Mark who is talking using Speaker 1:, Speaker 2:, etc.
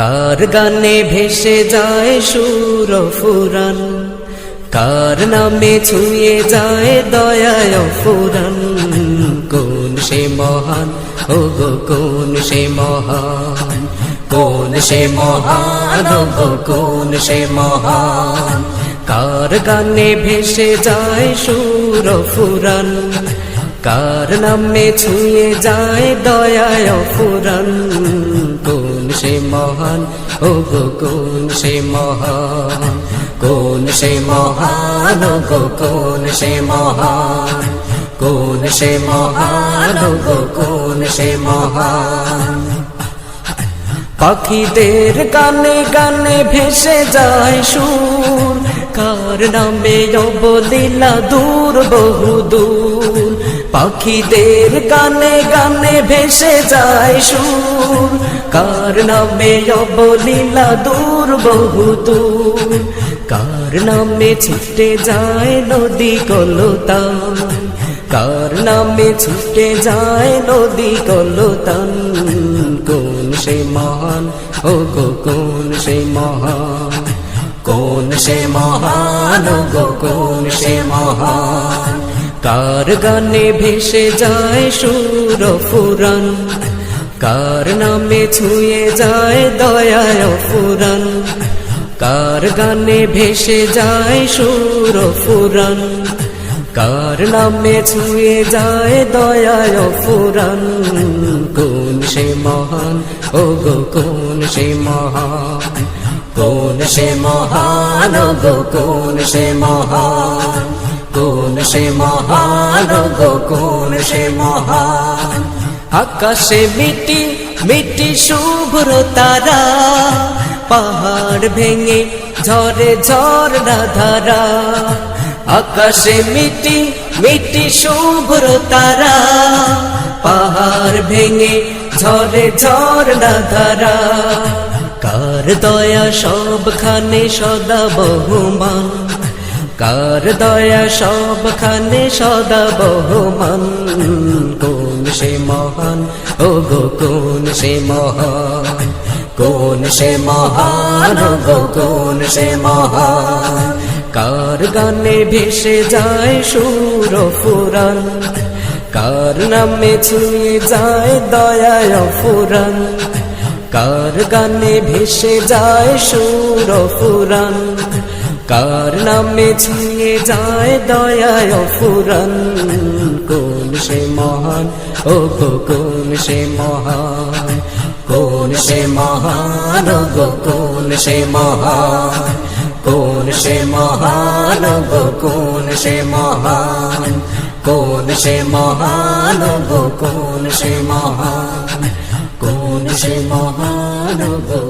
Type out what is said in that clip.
Speaker 1: কার গানে ভেসে যায় সুর ফুরান? কার নামে ছুঁয়ে যায় দয়ায় ফুরান? কোন সে মহান? ও গো কোন সে মহান? কোন সে মহান? ও গো কোন সে মহান? কার গানে ভেসে যায় সুর ফুরান? কার নামে ছুঁয়ে যায় দয়ায় ফুরান? সে মহান, ও গো কোন সে মহান, কোন সে মহান, ও গো কোন সে মহান, কোন সে মহান, ও গো কোন সে মহান। পাখিদের গানে গানে ভেসে যায় সুর, কার নামে অবলীলা দূর বহু দূর পাখিদের গানে গানে ভেসে যায় সুর। কার নামে অবলীলা দূর, বহু কার নামে ছুটে যায় নদী কলতান। কার নামে ছুটে যায় নদী কলতান। কোন সে মহান, ও গো, কোন সে মহান? কোন সে মহান, ও গো, কোন সে মহান? কার গানে ভেসে যায় সুর ফুরান। কার নামে ছুঁয়ে যায় দয়ায় ফুরান। কার গানে ভেসে যায় সুর ফুরান। কার নামে ছুঁয়ে যায় দয়ায় ফুরান। কোন সে মহান? ও গো কোন সে মহান? কোন সে মহান? ও গো কোন সে মহান? কোন সে মহান গো, কোন সে মহান? আকাশে মিটি মিটি শুভ্র তারা পাহাড় ভেঙে ঝরে ঝর্ণা ধারা। আকাশে মিটি মিটি শুভ্র তারা পাহাড় ভেঙে ঝরে ঝর্ণা ধারা। কার দয়া সবখানে সদা বহুমান। কার দয়া সবখানে সদা বহুমান? কোন সে মহান? ও গো কোন সে মহান? কোন সে মহান? ও গো কোন সে মহান? কার গানে ভেসে যায় সুর ফুরান? কার নামে ছুঁয়ে যায় দয়ায় ফুরান? কার গানে ভেসে যায় সুর ফুরান? কার নামে ছুঁয়ে যায় দয়ায় ফুরান? কোন সে মহান? ও গো, কোন সে মহান? কোন সে মহান? ও গো, কোন সে মহান? কোন সে মহান? ও গো, কোন সে মহান? কোন সে মহান? ও গো, কোন সে মহান? কোন সে মহান? ও গো